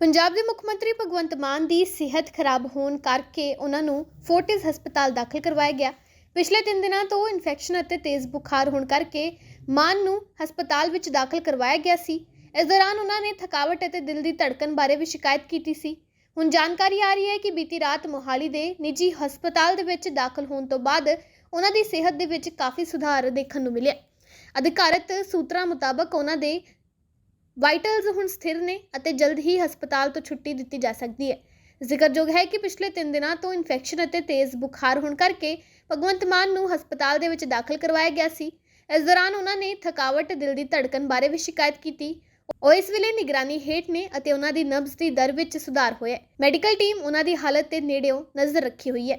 ਪੰਜਾਬ ਦੇ ਮੁੱਖ ਮੰਤਰੀ ਭਗਵੰਤ ਮਾਨ ਦੀ ਸਿਹਤ ਖਰਾਬ ਹੋਣ ਕਰਕੇ ਉਹਨਾਂ ਨੂੰ ਫੋਰਟਿਸ ਹਸਪਤਾਲ ਦਾਖਲ ਕਰਵਾਇਆ ਗਿਆ। ਪਿਛਲੇ 3 ਦਿਨਾਂ ਤੋਂ ਇਨਫੈਕਸ਼ਨ ਅਤੇ ਤੇਜ਼ ਬੁਖਾਰ ਹੋਣ ਕਰਕੇ ਮਾਨ ਨੂੰ ਹਸਪਤਾਲ ਵਿੱਚ ਦਾਖਲ ਕਰਵਾਇਆ ਗਿਆ ਸੀ। ਇਸ ਦੌਰਾਨ ਉਹਨਾਂ ਨੇ ਥਕਾਵਟ ਅਤੇ ਦਿਲ ਦੀ ਧੜਕਣ ਬਾਰੇ ਵੀ ਸ਼ਿਕਾਇਤ ਕੀਤੀ ਸੀ। ਹੁਣ ਜਾਣਕਾਰੀ ਆ ਰਹੀ ਹੈ ਕਿ ਬੀਤੀ ਰਾਤ ਮੋਹਾਲੀ ਦੇ ਨਿੱਜੀ ਹਸਪਤਾਲ ਦੇ ਵਿੱਚ ਦਾਖਲ ਹੋਣ ਤੋਂ ਬਾਅਦ ਉਹਨਾਂ ਦੀ ਸਿਹਤ ਦੇ ਵਿੱਚ ਕਾਫੀ ਸੁਧਾਰ ਦੇਖਣ ਨੂੰ ਮਿਲਿਆ। ਅਧਿਕਾਰਤ ਸੂਤਰਾਂ ਮੁਤਾਬਕ ਉਹਨਾਂ ਦੇ ਵਾਈਟਲਸ ਹੁਣ ਸਥਿਰ ਨੇ ਅਤੇ ਜਲਦ ਹੀ ਹਸਪਤਾਲ ਤੋਂ ਛੁੱਟੀ ਦਿੱਤੀ ਜਾ ਸਕਦੀ ਹੈ। ਜ਼ਿਕਰਯੋਗ ਹੈ ਕਿ ਪਿਛਲੇ 3 ਦਿਨਾਂ ਤੋਂ ਇਨਫੈਕਸ਼ਨ ਅਤੇ ਤੇਜ਼ ਬੁਖਾਰ ਹੋਣ ਕਰਕੇ ਭਗਵੰਤ ਮਾਨ ਨੂੰ ਹਸਪਤਾਲ ਦੇ ਵਿੱਚ ਦਾਖਲ ਕਰਵਾਇਆ ਗਿਆ ਸੀ। ਇਸ ਦੌਰਾਨ ਉਹਨਾਂ ਨੇ ਥਕਾਵਟ, ਦਿਲ ਦੀ ਧੜਕਣ ਬਾਰੇ ਵੀ ਸ਼ਿਕਾਇਤ ਕੀਤੀ। ਉਹ ਇਸ ਵੇਲੇ ਨਿਗਰਾਨੀ ਹੇਠ ਨੇ ਅਤੇ ਉਹਨਾਂ ਦੀ ਨਬਜ਼ ਦੀ ਦਰ ਵਿੱਚ ਸੁਧਾਰ ਹੋਇਆ ਹੈ। ਮੈਡੀਕਲ ਟੀਮ ਉਹਨਾਂ ਦੀ ਹਾਲਤ ਤੇ ਨੇੜਿਓਂ ਨਜ਼ਰ ਰੱਖੀ ਹੋਈ ਹੈ।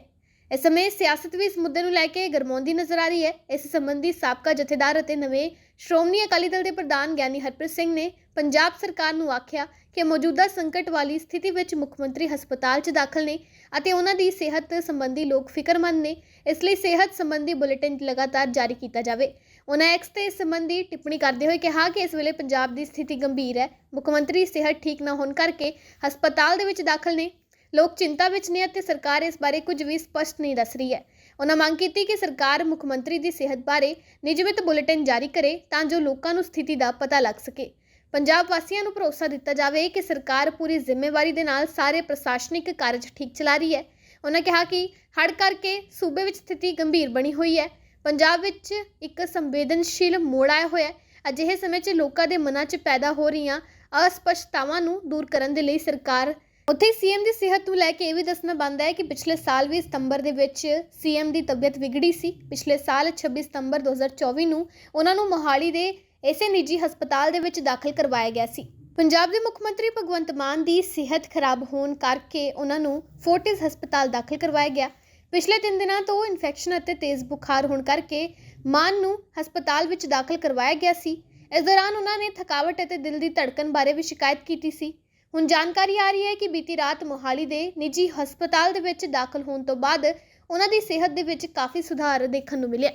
ਇਸ ਸਮੇਂ ਸਿਆਸਤ ਵੀ ਇਸ ਮੁੱਦੇ ਨੂੰ ਲੈ ਕੇ ਗਰਮਾਉਂਦੀ ਨਜ਼ਰ ਆ ਰਹੀ ਹੈ। ਇਸ ਸੰਬੰਧੀ ਸਾਬਕਾ ਜਥੇਦਾਰ ਅਤੇ ਨਵੇਂ ਸ਼੍ਰੋਮਣੀ ਅਕਾਲੀ ਦਲ ਦੇ ਪ੍ਰਧਾਨ ਗਿਆਨੀ ਹਰਪ੍ਰੀਤ ਸਿੰਘ ਨੇ ਪੰਜਾਬ ਸਰਕਾਰ ਨੂੰ ਆਖਿਆ ਕਿ ਮੌਜੂਦਾ ਸੰਕਟ ਵਾਲੀ ਸਥਿਤੀ ਵਿੱਚ ਮੁੱਖ ਮੰਤਰੀ ਹਸਪਤਾਲ 'ਚ ਦਾਖਲ ਨੇ ਅਤੇ ਉਹਨਾਂ ਦੀ ਸਿਹਤ ਸੰਬੰਧੀ ਲੋਕ ਫਿਕਰਮੰਦ ਨੇ। ਇਸ ਲਈ ਸਿਹਤ ਸੰਬੰਧੀ ਬੁਲੇਟਿਨ ਲਗਾਤਾਰ ਜਾਰੀ ਕੀਤਾ ਜਾਵੇ। ਉਹਨਾਂ ਐਕਸ ਤੇ ਇਸ ਸੰਬੰਧੀ ਟਿੱਪਣੀ ਕਰਦੇ ਹੋਏ ਕਿਹਾ ਕਿ ਇਸ ਵੇਲੇ ਪੰਜਾਬ ਦੀ ਸਥਿਤੀ ਗੰਭੀਰ ਹੈ। ਮੁੱਖ ਮੰਤਰੀ ਸਿਹਤ ਠੀਕ ਨਾ ਹੋਣ ਕਰਕੇ ਹਸਪਤਾਲ ਦੇ ਵਿੱਚ ਦਾਖਲ ਨੇ। ਲੋਕ ਚਿੰਤਾ ਵਿੱਚ ਨੇ ਅਤੇ ਸਰਕਾਰ ਇਸ ਬਾਰੇ ਕੁਝ ਵੀ ਸਪਸ਼ਟ ਨਹੀਂ ਦੱਸ ਰਹੀ ਹੈ। ਉਹਨਾਂ ਮੰਗ ਕੀਤੀ ਕਿ ਸਰਕਾਰ ਮੁੱਖ ਮੰਤਰੀ ਦੀ ਸਿਹਤ ਬਾਰੇ ਨਿਯਮਿਤ ਬੁਲੇਟਿਨ ਜਾਰੀ ਕਰੇ ਤਾਂ ਜੋ ਲੋਕਾਂ ਨੂੰ ਸਥਿਤੀ ਦਾ ਪਤਾ ਲੱਗ ਸਕੇ। ਪੰਜਾਬ ਵਾਸੀਆਂ ਨੂੰ ਭਰੋਸਾ ਦਿੱਤਾ ਜਾਵੇ ਕਿ ਸਰਕਾਰ ਪੂਰੀ ਜ਼ਿੰਮੇਵਾਰੀ ਦੇ ਨਾਲ ਸਾਰੇ ਪ੍ਰਸ਼ਾਸਨਿਕ ਕਾਰਜ ਠੀਕ ਚਲਾ ਰਹੀ ਹੈ। ਉਹਨਾਂ ਕਿਹਾ ਕਿ ਹੜ੍ਹ ਕਰਕੇ ਸੂਬੇ ਵਿੱਚ ਸਥਿਤੀ ਗੰਭੀਰ ਬਣੀ ਹੋਈ ਹੈ। ਪੰਜਾਬ ਵਿੱਚ ਇੱਕ ਸੰਵੇਦਨਸ਼ੀਲ ਮੋੜ ਆਇਆ ਹੋਇਆ ਹੈ। ਅਜਿਹੇ ਸਮੇਂ 'ਚ ਲੋਕਾਂ ਦੇ ਮਨਾਂ 'ਚ ਪੈਦਾ ਹੋ ਰਹੀਆਂ ਅਸਪਸ਼ਟਤਾਵਾਂ ਨੂੰ ਦੂਰ ਕਰਨ ਦੇ ਲਈ ਸਰਕਾਰ ਉੱਥੇ ਸੀਐਮ ਦੀ ਸਿਹਤ ਨੂੰ ਲੈ ਕੇ ਇਹ ਵੀ ਦੱਸਣਾ ਬਣਦਾ ਹੈ ਕਿ ਪਿਛਲੇ ਸਾਲ ਵੀ ਸਤੰਬਰ ਦੇ ਵਿੱਚ ਸੀਐਮ ਦੀ ਤਬੀਅਤ ਵਿਗੜੀ ਸੀ। ਪਿਛਲੇ ਸਾਲ 26 ਸਤੰਬਰ 2024 ਨੂੰ ਉਹਨਾਂ ਨੂੰ ਮੋਹਾਲੀ ਦੇ ਇਸੇ ਨਿੱਜੀ ਹਸਪਤਾਲ ਦੇ ਵਿੱਚ ਦਾਖਲ ਕਰਵਾਇਆ ਗਿਆ ਸੀ। ਪੰਜਾਬ ਦੇ ਮੁੱਖ ਮੰਤਰੀ ਭਗਵੰਤ ਮਾਨ ਦੀ ਸਿਹਤ ਖਰਾਬ ਹੋਣ ਕਰਕੇ ਉਹਨਾਂ ਨੂੰ ਫੋਰਟਿਸ ਹਸਪਤਾਲ ਦਾਖਲ ਕਰਵਾਇਆ ਗਿਆ। ਪਿਛਲੇ 3 ਦਿਨਾਂ ਤੋਂ ਇਨਫੈਕਸ਼ਨ ਅਤੇ ਤੇਜ਼ ਬੁਖਾਰ ਹੋਣ ਕਰਕੇ ਮਾਨ ਨੂੰ ਹਸਪਤਾਲ ਵਿੱਚ ਦਾਖਲ ਕਰਵਾਇਆ ਗਿਆ ਸੀ। ਇਸ ਦੌਰਾਨ ਉਹਨਾਂ ਨੇ ਥਕਾਵਟ ਅਤੇ ਦਿਲ ਦੀ ਧੜਕਣ ਬਾਰੇ ਵੀ ਸ਼ਿਕਾਇਤ ਕੀਤੀ ਸੀ। ਹੁਣ ਜਾਣਕਾਰੀ ਆ ਰਹੀ ਹੈ ਕਿ ਬੀਤੀ ਰਾਤ ਮੋਹਾਲੀ ਦੇ ਨਿੱਜੀ ਹਸਪਤਾਲ ਦੇ ਵਿੱਚ ਦਾਖਲ ਹੋਣ ਤੋਂ ਬਾਅਦ ਉਹਨਾਂ ਦੀ ਸਿਹਤ ਦੇ ਵਿੱਚ ਕਾਫੀ ਸੁਧਾਰ ਦੇਖਣ ਨੂੰ ਮਿਲਿਆ।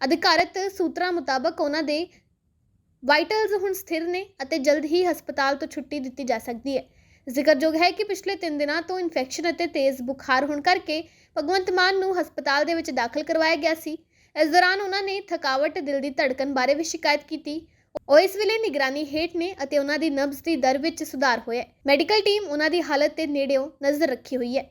ਅਧਿਕਾਰਤ ਸੂਤਰਾਂ ਮੁਤਾਬਕ ਉਹਨਾਂ ਦੇ ਵਾਈਟਲਸ ਹੁਣ ਸਥਿਰ ਨੇ ਅਤੇ ਜਲਦ ਹੀ ਹਸਪਤਾਲ ਤੋਂ ਛੁੱਟੀ ਦਿੱਤੀ ਜਾ ਸਕਦੀ ਹੈ। ਜ਼ਿਕਰਯੋਗ ਹੈ ਕਿ ਪਿਛਲੇ 3 ਦਿਨਾਂ ਤੋਂ ਇਨਫੈਕਸ਼ਨ ਅਤੇ ਤੇਜ਼ ਬੁਖਾਰ ਹੋਣ ਕਰਕੇ ਭਗਵੰਤ ਮਾਨ ਨੂੰ ਹਸਪਤਾਲ ਦੇ ਵਿੱਚ ਦਾਖਲ ਕਰਵਾਇਆ ਗਿਆ ਸੀ। ਇਸ ਦੌਰਾਨ ਉਹਨਾਂ ਨੇ ਥਕਾਵਟ, ਦਿਲ ਦੀ ਧੜਕਣ ਬਾਰੇ ਵੀ ਸ਼ਿਕਾਇਤ ਕੀਤੀ ਉਹ ਇਸ ਵੇਲੇ ਨਿਗਰਾਨੀ ਹੇਠ ਨੇ ਅਤੇ ਉਹਨਾਂ ਦੀ ਨਬਜ਼ ਦੀ ਦਰ ਵਿੱਚ ਸੁਧਾਰ ਹੋਇਆ ਹੈ। ਮੈਡੀਕਲ ਟੀਮ ਉਹਨਾਂ ਦੀ ਹਾਲਤ ਤੇ ਨੇੜਿਓਂ ਨਜ਼ਰ ਰੱਖੀ ਹੋਈ ਹੈ।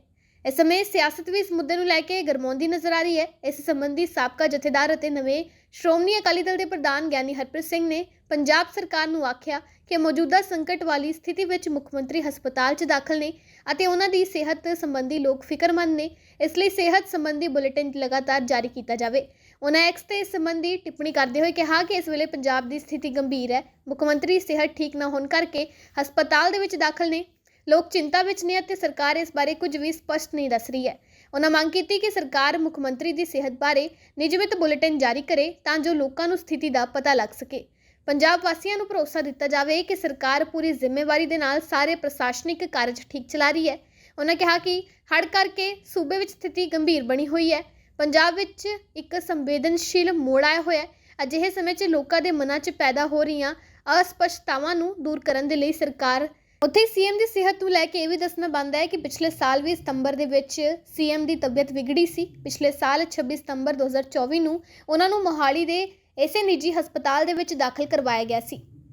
ਇਸ ਸਮੇਂ ਸਿਆਸਤ ਵੀ ਇਸ ਮੁੱਦੇ ਨੂੰ ਲੈ ਕੇ ਗਰਮਾਉਂਦੀ ਨਜ਼ਰ ਆ ਰਹੀ ਹੈ। ਇਸ ਸੰਬੰਧੀ ਸਾਬਕਾ ਜਥੇਦਾਰ ਅਤੇ ਨਵੇਂ ਸ਼੍ਰੋਮਣੀ ਅਕਾਲੀ ਦਲ ਦੇ ਪ੍ਰਧਾਨ ਗਿਆਨੀ ਹਰਪ੍ਰੀਤ ਸਿੰਘ ਨੇ ਪੰਜਾਬ ਸਰਕਾਰ ਨੂੰ ਆਖਿਆ ਕਿ ਮੌਜੂਦਾ ਸੰਕਟ ਵਾਲੀ ਸਥਿਤੀ ਵਿੱਚ ਮੁੱਖ ਮੰਤਰੀ ਹਸਪਤਾਲ 'ਚ ਦਾਖਲ ਨੇ ਅਤੇ ਉਹਨਾਂ ਦੀ ਸਿਹਤ ਸੰਬੰਧੀ ਲੋਕ ਫਿਕਰਮੰਦ ਨੇ। ਇਸ ਲਈ ਸਿਹਤ ਸੰਬੰਧੀ ਬੁਲੇਟਿਨ ਲਗਾਤਾਰ ਜਾਰੀ ਕੀਤਾ ਜਾਵੇ। ਉਹਨਾਂ ਐਕਸ ਤੇ ਇਸ ਸੰਬੰਧੀ ਟਿੱਪਣੀ ਕਰਦੇ ਹੋਏ ਕਿਹਾ ਕਿ ਇਸ ਵੇਲੇ ਪੰਜਾਬ ਦੀ ਸਥਿਤੀ ਗੰਭੀਰ ਹੈ। ਮੁੱਖ ਮੰਤਰੀ ਸਿਹਤ ਠੀਕ ਨਾ ਹੋਣ ਕਰਕੇ ਹਸਪਤਾਲ ਦੇ ਵਿੱਚ ਦਾਖਲ ਨੇ। ਲੋਕ ਚਿੰਤਾ ਵਿੱਚ ਨੇ ਅਤੇ ਸਰਕਾਰ ਇਸ ਬਾਰੇ ਕੁਝ ਵੀ ਸਪਸ਼ਟ ਨਹੀਂ ਦੱਸ ਰਹੀ ਹੈ। ਉਹਨਾਂ ਮੰਗ ਕੀਤੀ ਕਿ ਸਰਕਾਰ ਮੁੱਖ ਮੰਤਰੀ ਦੀ ਸਿਹਤ ਬਾਰੇ ਨਿਯਮਿਤ ਬੁਲੇਟਿਨ ਜਾਰੀ ਕਰੇ ਤਾਂ ਜੋ ਲੋਕਾਂ ਨੂੰ ਸਥਿਤੀ ਦਾ ਪਤਾ ਲੱਗ ਸਕੇ। ਪੰਜਾਬ ਵਾਸੀਆਂ ਨੂੰ ਭਰੋਸਾ ਦਿੱਤਾ ਜਾਵੇ ਕਿ ਸਰਕਾਰ ਪੂਰੀ ਜ਼ਿੰਮੇਵਾਰੀ ਦੇ ਨਾਲ ਸਾਰੇ ਪ੍ਰਸ਼ਾਸਨਿਕ ਕਾਰਜ ਠੀਕ ਚਲਾ ਰਹੀ ਹੈ। ਉਹਨਾਂ ਕਿਹਾ ਕਿ ਹੜ੍ਹ ਕਰਕੇ ਸੂਬੇ ਵਿੱਚ ਸਥਿਤੀ ਗੰਭੀਰ ਬਣੀ ਹੋਈ ਹੈ। ਪੰਜਾਬ ਵਿੱਚ ਇੱਕ ਸੰਵੇਦਨਸ਼ੀਲ ਮੋੜ ਆਇਆ ਹੋਇਆ ਹੈ। ਅਜਿਹੇ ਸਮੇਂ 'ਚ ਲੋਕਾਂ ਦੇ ਮਨਾਂ 'ਚ ਪੈਦਾ ਹੋ ਰਹੀਆਂ ਅਸਪਸ਼ਟਤਾਵਾਂ ਨੂੰ ਦੂਰ ਕਰਨ ਦੇ ਲਈ ਸਰਕਾਰ ਉੱਥੇ ਸੀਐਮ ਦੀ ਸਿਹਤ ਨੂੰ ਲੈ ਕੇ ਇਹ ਵੀ ਦੱਸਣਾ ਬਣਦਾ ਹੈ ਕਿ ਪਿਛਲੇ ਸਾਲ ਵੀ ਸਤੰਬਰ ਦੇ ਵਿੱਚ ਸੀਐਮ ਦੀ ਤਬੀਅਤ ਵਿਗੜੀ ਸੀ। ਪਿਛਲੇ ਸਾਲ 26 ਸਤੰਬਰ 2024 ਨੂੰ ਉਹਨਾਂ ਨੂੰ ਮੋਹਾਲੀ ਦੇ ਇਸੇ ਨਿੱਜੀ ਹਸਪਤਾਲ ਦੇ ਵਿੱਚ ਦਾਖਲ ਕਰਵਾਇਆ ਗਿਆ ਸੀ।